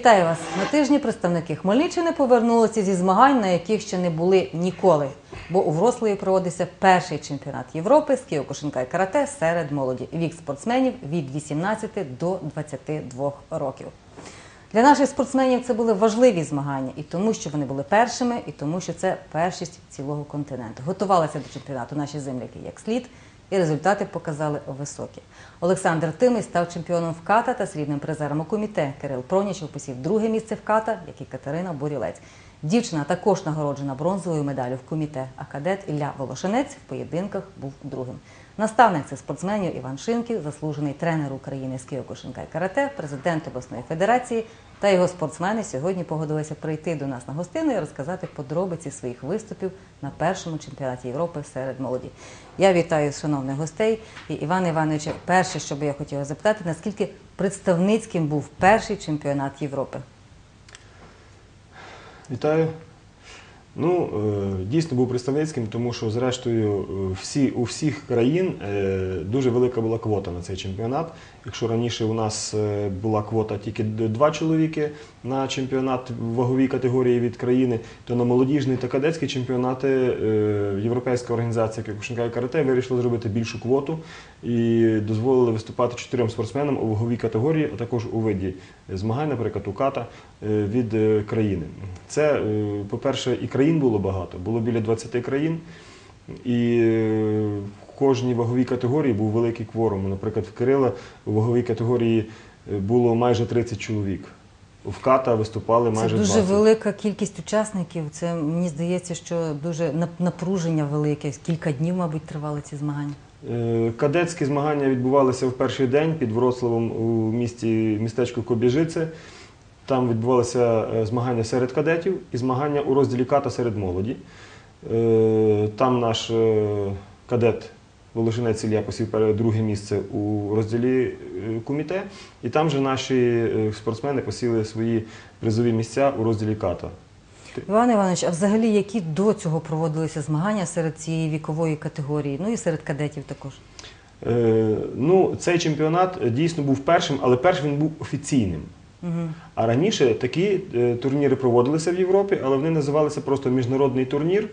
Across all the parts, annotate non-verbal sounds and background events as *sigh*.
Вітаю вас на тижні. Представники Хмельниччини повернулися зі змагань, на яких ще не були ніколи. Бо у Врослові проводився перший чемпіонат Європи з кіокушинка і карате серед молоді. Вік спортсменів від 18 до 22 років. Для наших спортсменів це були важливі змагання і тому, що вони були першими, і тому, що це першість цілого континенту. Готувалися до чемпіонату наші земляки як слід, і результати показали високі. Олександр Тимий став чемпіоном в ката та срібним призером у коміте. Кирил Пронічев посів друге місце в ката, як і Катерина Бурілець. Дівчина також нагороджена бронзовою медаллю в коміте, а кадет Ілля Волошинець в поєдинках був другим. Наставник цих спортсменів Іван Шинків, заслужений тренер України з кіокушинка і карате, президент обласної федерації та його спортсмени сьогодні погодилися прийти до нас на гостину і розказати подробиці своїх виступів на першому чемпіонаті Європи серед молоді. Я вітаю шановних гостей і Івана Івановича. Перше, що би я хотіла запитати, наскільки представницьким був перший чемпіонат Європи? Вітаю. Ну, е, дійсно був представницьким, тому що, зрештою, е, всі, у всіх країн е, дуже велика була квота на цей чемпіонат. Якщо раніше у нас була квота тільки два чоловіки на чемпіонат ваговій категорії від країни, то на молодіжний та кадетський чемпіонати Європейська організація Кyokushinkai і карате вирішила зробити більшу квоту і дозволили виступати чотирьом спортсменам у ваговій категорії, а також у виді змагань, наприклад, у ката від країни. Це, по-перше, і країн було багато, було біля 20 країн, і е, в кожній ваговій категорії був великий кворум. Наприклад, в Кирила у ваговій категорії е, було майже 30 чоловік. В ката виступали Це майже дуже 20. велика кількість учасників. Це мені здається, що дуже напруження велике. Кілька днів, мабуть, тривали ці змагання. Е, Кадетські змагання відбувалися в перший день під Вроцлавом у місті містечку Кобіжице. Там відбувалися е, змагання серед кадетів і змагання у розділі ката серед молоді. Е, Там наш е, кадет Волошинець Ілля посів друге місце у розділі куміте, і там же наші спортсмени посіли свої призові місця у розділі ката. Іван Іванович, а взагалі які до цього проводилися змагання серед цієї вікової категорії, ну і серед кадетів також? Е, Ну, цей чемпіонат дійсно був першим, але першим він був офіційним. А раніше такі е, турніри проводилися в Європі, але вони називалися просто міжнародний турнір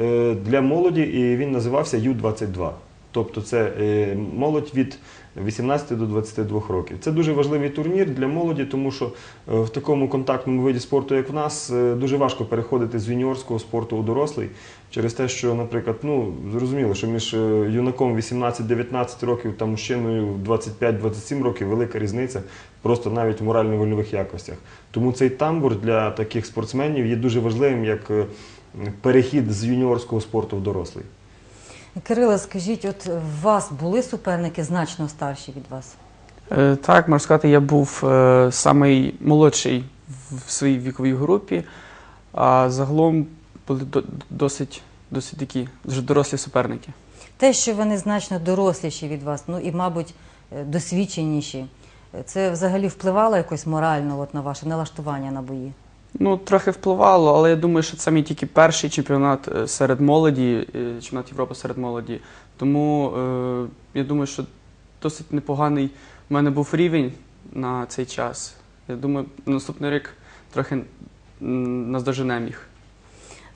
е, для молоді, і він називався Ю-22. Тобто це е, молодь від 18 до 22 років. Це дуже важливий турнір для молоді, тому що в такому контактному виді спорту, як в нас, дуже важко переходити з юніорського спорту у дорослий через те, що, наприклад, ну зрозуміло, що між е, юнаком 18-19 років та мужчиною 25-27 років велика різниця просто навіть в морально-вольових якостях. Тому цей тамбур для таких спортсменів є дуже важливим як е, перехід з юніорського спорту в дорослий. Кирило, скажіть, от у вас були суперники значно старші від вас? Е, Так, можна сказати, я був е, самий молодший в своїй віковій групі, а загалом були до- досить, досить такі вже дорослі суперники. Те, що вони значно доросліші від вас, ну і, мабуть, е, досвідченіші, е, це взагалі впливало якось морально от, на ваше налаштування на бої? Ну, трохи впливало, але я думаю, що це мій тільки перший чемпіонат е, серед молоді, е, чемпіонат Європи серед молоді. Тому е, я думаю, що досить непоганий в мене був рівень на цей час. Я думаю, наступний рік трохи м, наздоженемо їх.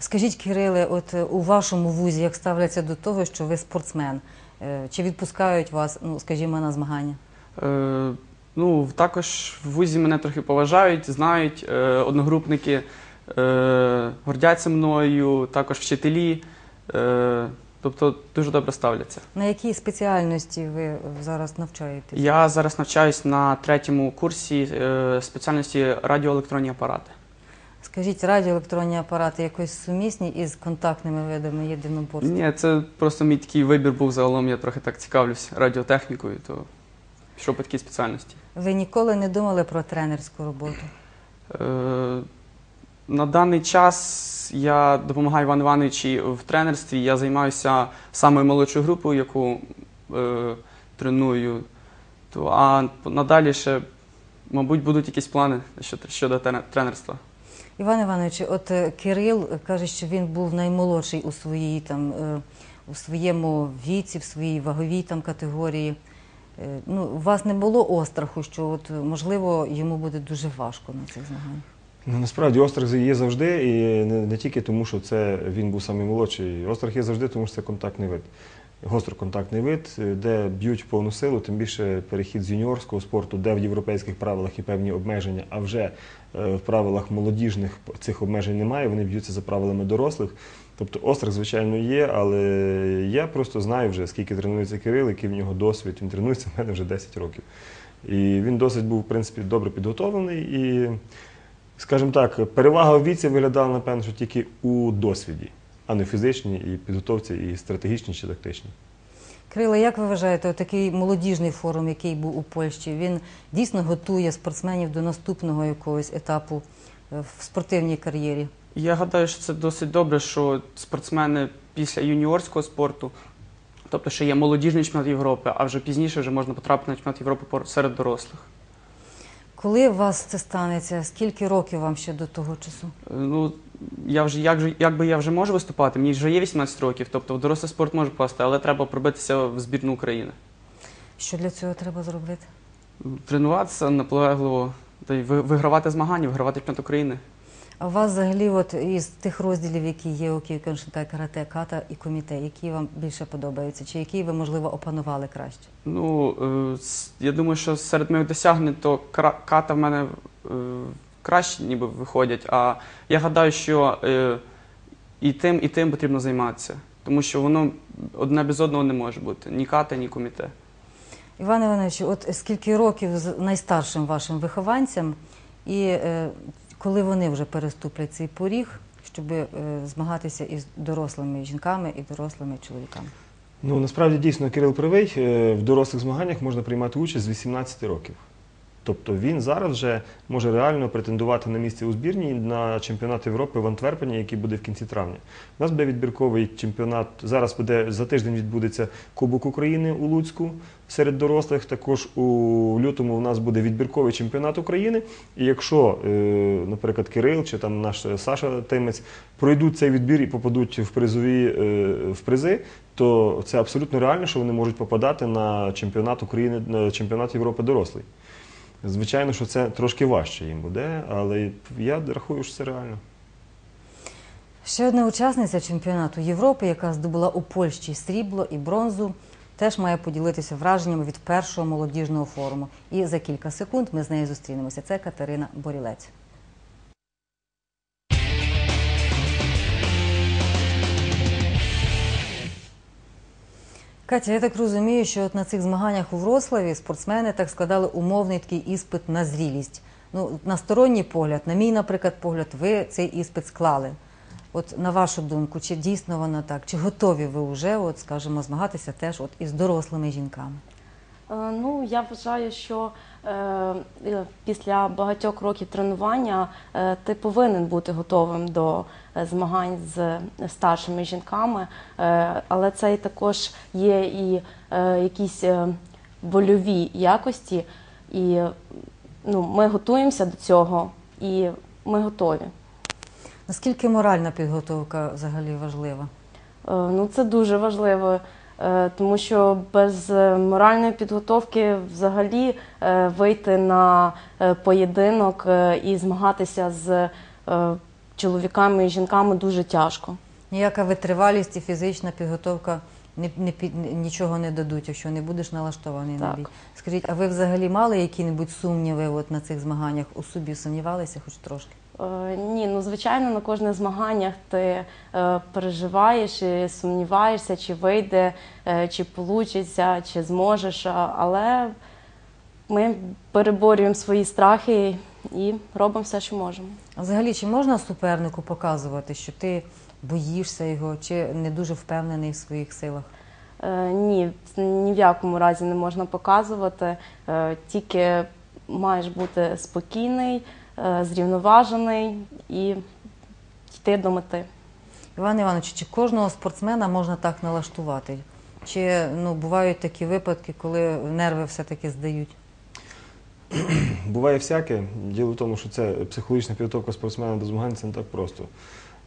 Скажіть, Кириле, от е, у вашому вузі як ставляться до того, що ви спортсмен? Е, Чи відпускають вас, ну скажімо, на змагання? Е, ну, також в вузі мене трохи поважають, знають е, одногрупники, е, гордяться мною, також вчителі. Е, тобто дуже добре ставляться. На якій спеціальності ви зараз навчаєтесь? Я зараз навчаюсь на третьому курсі е, спеціальності радіоелектронні апарати. Скажіть, радіоелектронні апарати якось сумісні із контактними видами єдиноборства? Ні, це просто мій такий вибір був загалом. Я трохи так цікавлюсь радіотехнікою, то пішов по такій спеціальності. Ви ніколи не думали про тренерську роботу? Е, На даний час я допомагаю Івану Івановичу в тренерстві. Я займаюся самою молодшою групою, яку е, треную. То, а надалі ще, мабуть, будуть якісь плани щодо, щодо тренерства. Іван Іванович, от е, Кирил каже, що він був наймолодший у своїй там е, у своєму віці, в своїй ваговій там категорії. Е, Ну, у вас не було остраху, що от, можливо йому буде дуже важко на цих змаганнях? Ну, насправді острах є завжди, і не, не тільки тому, що це він був самий молодший. Острах є завжди, тому що це контактний вид. Гостроконтактний вид, е, де б'ють повну силу, тим більше перехід з юніорського спорту, де в європейських правилах є певні обмеження, а вже е, в правилах молодіжних цих обмежень немає, вони б'ються за правилами дорослих. Тобто острах, звичайно, є, але я просто знаю вже, скільки тренується Кирил, який в нього досвід. Він тренується в мене вже 10 років. І він досить був, в принципі, добре підготовлений. І, скажімо так, перевага в віці виглядала, напевно, що тільки у досвіді, а не в фізичній і підготовці, і стратегічній чи тактичній. Крила, як ви вважаєте, такий молодіжний форум, який був у Польщі, він дійсно готує спортсменів до наступного якогось етапу е, в спортивній кар'єрі? Я гадаю, що це досить добре, що спортсмени після юніорського спорту, тобто ще є молодіжний чемпіонат Європи, а вже пізніше вже можна потрапити на чемпіонат Європи серед дорослих. Коли у вас це станеться? Скільки років вам ще до того часу? Е, Ну, я вже, як, же- якби я вже можу виступати, мені вже є 18 років, тобто в дорослий спорт можу попасти, але треба пробитися в збірну України. Що для цього треба зробити? Тренуватися наполегливо, та й вигравати змагання, вигравати чемпіонат України. А у вас взагалі, от із тих розділів, які є у Київконшинкай карате, ката і коміте, які вам більше подобаються, чи які ви, можливо, опанували краще? Ну, е, я думаю, що серед моїх досягнень то ката в мене е, краще ніби виходять. А я гадаю, що е, і тим, і тим потрібно займатися. Тому що воно одне без одного не може бути. Ні ката, ні коміте. Іван Іванович, от скільки років найстаршим вашим вихованцям, і е, коли вони вже переступлять цей поріг, щоб е, змагатися із дорослими жінками і дорослими чоловіками? Ну насправді дійсно Кирил правий. Е, В дорослих змаганнях можна приймати участь з 18 років. Тобто він зараз вже може реально претендувати на місце у збірній на чемпіонат Європи в Антверпені, який буде в кінці травня. У нас буде відбірковий чемпіонат. Зараз буде за тиждень відбудеться Кубок України у Луцьку серед дорослих. Також у лютому у нас буде відбірковий чемпіонат України. І якщо, е, наприклад, Кирил чи там наш Саша Тимець пройдуть цей відбір і попадуть в призові е, в призи, то це абсолютно реально, що вони можуть попадати на чемпіонат України, на чемпіонат Європи дорослий. Звичайно, що це трошки важче їм буде, але я рахую, що це реально. Ще одна учасниця чемпіонату Європи, яка здобула у Польщі срібло і бронзу, теж має поділитися враженнями від першого молодіжного форуму. І за кілька секунд ми з нею зустрінемося. Це Катерина Борілець. Катя, я так розумію, що от на цих змаганнях у Врославі спортсмени так складали умовний такий іспит на зрілість. Ну, на сторонній погляд, на мій, наприклад, погляд, ви цей іспит склали. От на вашу думку, чи дійсно воно так? Чи готові ви вже, от, скажімо, змагатися теж от із дорослими жінками? Е, Ну, я вважаю, що е, е, після багатьох років тренування е, ти повинен бути готовим до змагань з старшими жінками, е, але це і також є і е, якісь вольові якості, і ну, ми готуємося до цього, і ми готові. Наскільки моральна підготовка взагалі важлива? Е, Ну, це дуже важливо, тому що без е, моральної підготовки взагалі е, вийти на е, поєдинок е, і змагатися з е, чоловіками і жінками дуже тяжко. Ніяка витривалість і фізична підготовка не, не нічого не дадуть, якщо не будеш налаштований на Так. бій. Скажіть, а ви взагалі мали які-небудь сумніви от на цих змаганнях? У собі сумнівалися хоч трошки? Е, Ні, ну звичайно, на кожних змаганнях ти е, переживаєш і сумніваєшся, чи вийде, е, чи получиться, чи зможеш. Але ми переборюємо свої страхи і робимо все, що можемо. А взагалі, чи можна супернику показувати, що ти боїшся його, чи не дуже впевнений в своїх силах? Ні, ні в якому разі не можна показувати. Тільки маєш бути спокійний, зрівноважений і йти до мети. Іван Іванович, чи кожного спортсмена можна так налаштувати? Чи ну, бувають такі випадки, коли нерви все-таки здають? *clears throat* Буває всяке. Діло в тому, що це психологічна підготовка спортсмена до змагань це не так просто.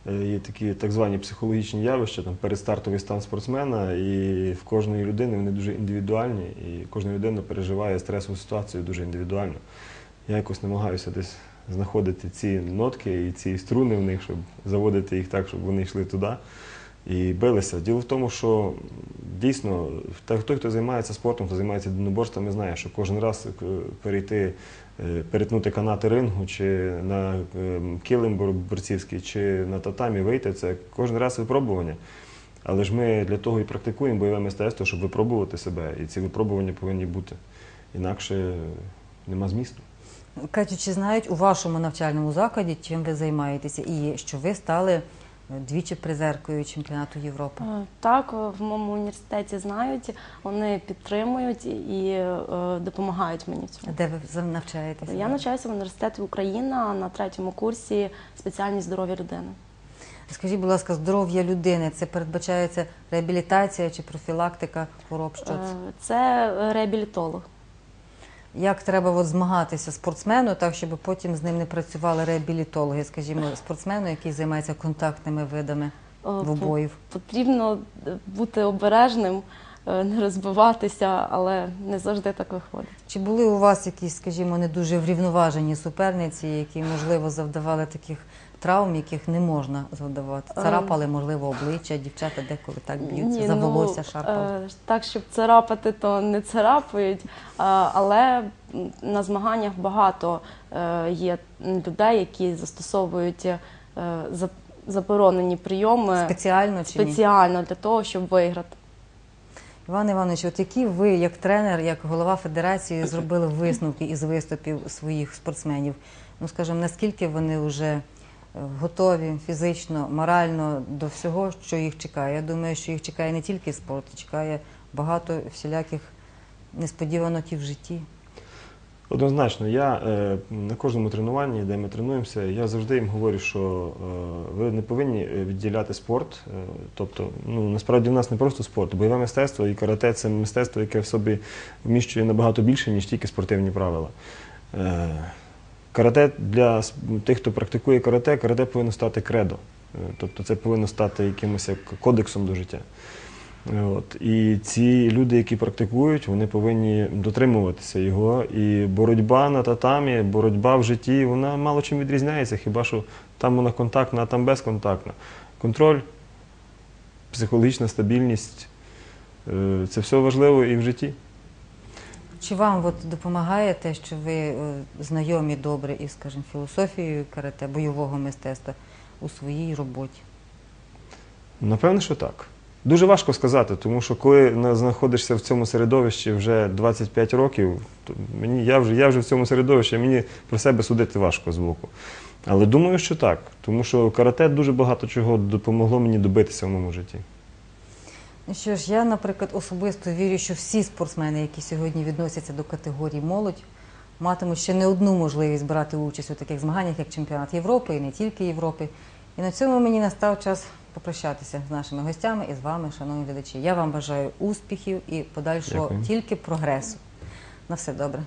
е, є такі так звані психологічні явища, там передстартовий стан спортсмена, і в кожної людини вони дуже індивідуальні, і кожна людина переживає стресову ситуацію дуже індивідуально. Я якось намагаюся десь знаходити ці нотки і ці струни в них, щоб заводити їх так, щоб вони йшли туди і билися. Діло в тому, що дійсно той, хто займається спортом, хто займається єдиноборствами, знає, що кожен раз е, перейти, е, перетнути канати рингу, чи на е, килим борцівський, чи на татамі вийти, це кожен раз випробування. Але ж ми для того і практикуємо бойове мистецтво, щоб випробувати себе. І ці випробування повинні бути. Інакше нема змісту. Катю, чи знають у вашому навчальному закладі, чим ви займаєтеся, і що ви стали е, двічі призеркою чемпіонату Європи? Е, Так, в моєму університеті знають, вони підтримують і е, допомагають мені в цьому. Де ви навчаєтеся? Я навчаюся в університеті Україна на третьому курсі спеціальність здоров'я людини. Скажіть, будь ласка, здоров'я людини це передбачається реабілітація чи профілактика хвороб? Що це? Це реабілітолог. Як треба от змагатися спортсмену, так щоб потім з ним не працювали реабілітологи, скажімо, спортсмену, який займається контактними видами в двобоїв? Потрібно е, бути обережним, е, не розбиватися, але не завжди так виходить. Чи були у вас якісь, скажімо, не дуже врівноважені суперниці, які можливо завдавали таких травм, яких не можна завдавати? Ем. Царапали, можливо, обличчя, дівчата деколи так б'ються, Ні, за ну, шарпали. е, Так, щоб царапати, то не царапають, е, але на змаганнях багато е, є людей, які застосовують е, заборонені прийоми Спеціально чи ні? спеціально для того, щоб виграти. Іван Іванович, от які ви, як тренер, як голова федерації, зробили висновки із виступів своїх спортсменів? Ну, скажімо, наскільки вони вже е, готові фізично, морально до всього, що їх чекає? Я думаю, що їх чекає не тільки спорт, чекає багато всіляких несподіванок і в житті. Однозначно, я е, на кожному тренуванні, де ми тренуємося, я завжди їм говорю, що е, ви не повинні е, відділяти спорт. Е, тобто, ну насправді в нас не просто спорт, бойове мистецтво і карате це мистецтво, яке в собі вміщує набагато більше, ніж тільки спортивні правила. Е, карате для тих, хто практикує карате, карате повинно стати кредо. Е, тобто це повинно стати якимось як кодексом до життя. От. І ці люди, які практикують, вони повинні дотримуватися його. І боротьба на татамі, боротьба в житті, вона мало чим відрізняється, хіба що там вона контактна, а там безконтактна. Контроль, психологічна стабільність е, це все важливо і в житті. Чи вам от допомагає те, що ви е, знайомі добре із, скажімо, філософією карате, бойового мистецтва у своїй роботі? Напевно, що так. Дуже важко сказати, тому що коли знаходишся в цьому середовищі вже 25 років, то мені, я, вже, я вже в цьому середовищі, мені про себе судити важко з боку. Але думаю, що так, тому що карате дуже багато чого допомогло мені добитися в моєму житті. Ну що ж, я, наприклад, особисто вірю, що всі спортсмени, які сьогодні відносяться до категорії молодь, матимуть ще не одну можливість брати участь у таких змаганнях, як чемпіонат Європи і не тільки Європи. І на цьому мені настав час попрощатися з нашими гостями і з вами, шановні глядачі. Я вам бажаю успіхів і подальшого Дякую. тільки прогресу. На все добре.